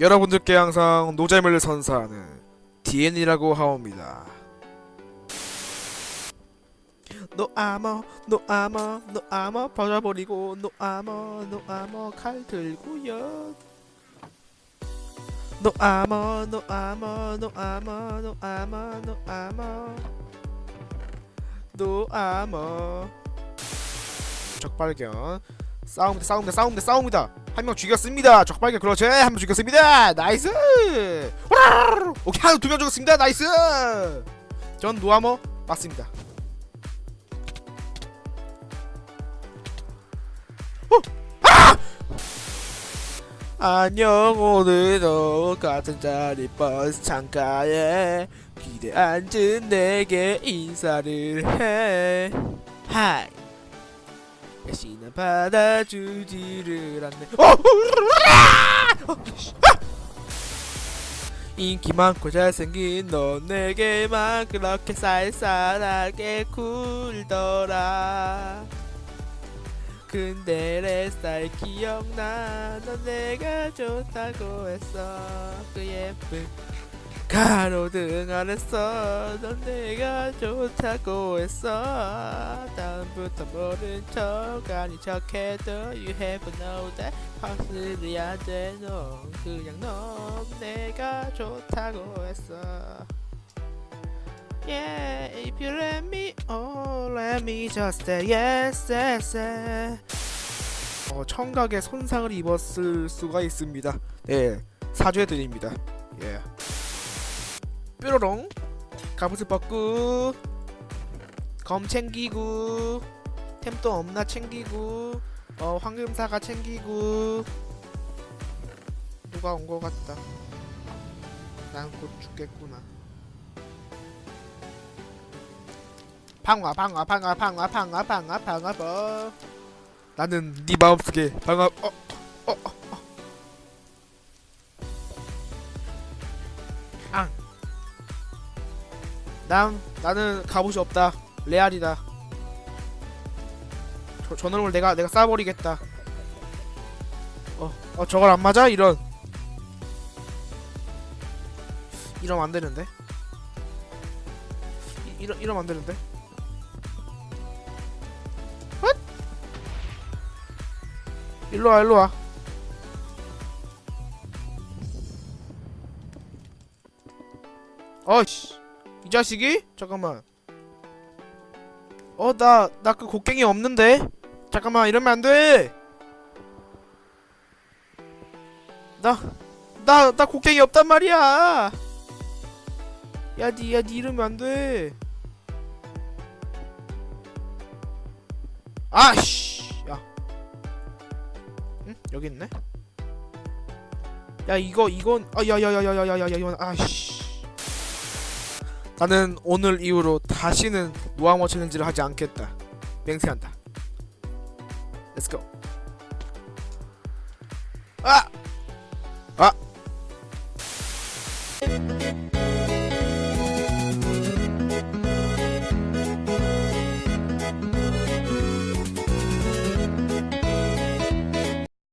여러분들께 항상 노잼을 선사하는 DN이라고 하옵니다. 노아머 노아머 노아머 버려버리고 노아머 노아머 칼 들고요. 노아머 노아머 노아머 노아머 노아머. 노아머. 적발견. 싸움이다 싸움이다 싸움이다 싸움이다 한 명 죽였습니다. 적발견 그렇지. 한 명 죽였습니다. 나이스! 와르르르. 오케이 한 두 명 죽였습니다. 나이스! 전 노아머 맞습니다. 안녕 오늘도 같은 자리 버스 창가에 기대 앉은 내게 인사를 해. 하이 다시는 받아주지를 않네. 어! 인기 많고 잘생긴 너 내게만 그렇게 쌀쌀하게 굴더라. 근데 내살 기억나. 넌 내가 좋다고 했어. 그 예쁜 가로등 아래서 넌 내가 좋다고 했어 다음부터 모른 척 아닌 척해도 You have know that 확실히 안돼너 그냥 넌 내가 좋다고 했어 Yeah, if you let me, oh, let me just say yes, yes. 어, 청각에 손상을 입었을 수가 있습니다. 네, 사죄드립니다. 예. 뾰로롱, 가부스 벗고, 검 챙기고, 템도 없나 챙기고, 어, 황금사가 챙기고. 누가 온 것 같다. 난 곧 죽겠구나. 방아 방아 방아 방아 방아 방아 방아 버 나는 네 마음속에 방아 어, 어, 어, 어. 아. 난 나는 갑옷이 없다. 레알이다. 저, 저놈을 내가 내가 쏴버리겠다. 어, 어 저걸 안 맞아? 이런. 이러면 안 되는데? 이, 이러, 이러면 안 되는데? 일로 와 일로 와. 어이씨 이 자식이? 잠깐만 어 나 나 그 곡괭이 없는데 잠깐만 이러면 안돼 나 나 나 곡괭이 없단 말이야 야 니 야 니 이러면 안 돼 아씨 야 응? 여기 있네. 야 이거 이건 아 야 야 야 야 야 야 야 이건 아씨. 나는 오늘 이후로 다시는 노아머 챌린지를 하지 않겠다. 맹세한다. Let's go. 아!